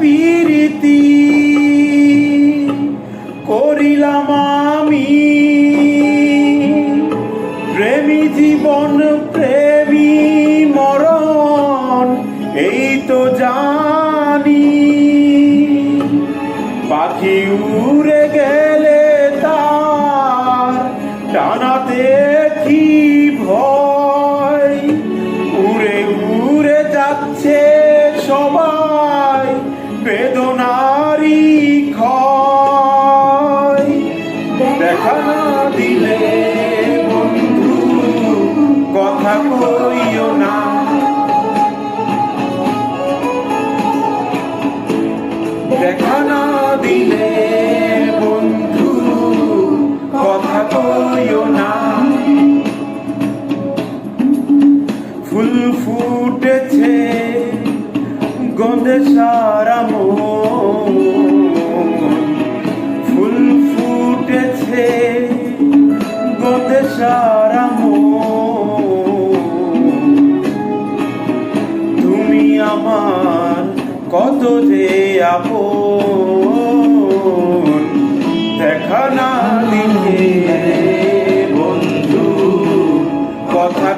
পিরিতি করিলাম আমি। প্রেমী জীবন, প্রেমী মরণ, এই তো জানি। পাখি উড়ে গেলে তার টানাতে কি ভয়? উড়ে উড়ে যাচ্ছে সবাই দেখা না দিলে বন্ধু, কথা কইও না দিলে বন্ধু, কথা কইও না। ফুল ফুটেছে গন্ধে সারা মন। মধ্যে গন্ধে সারা তুমি আমার কত যে আপন। দেখা না দিকে বন্ধু কথা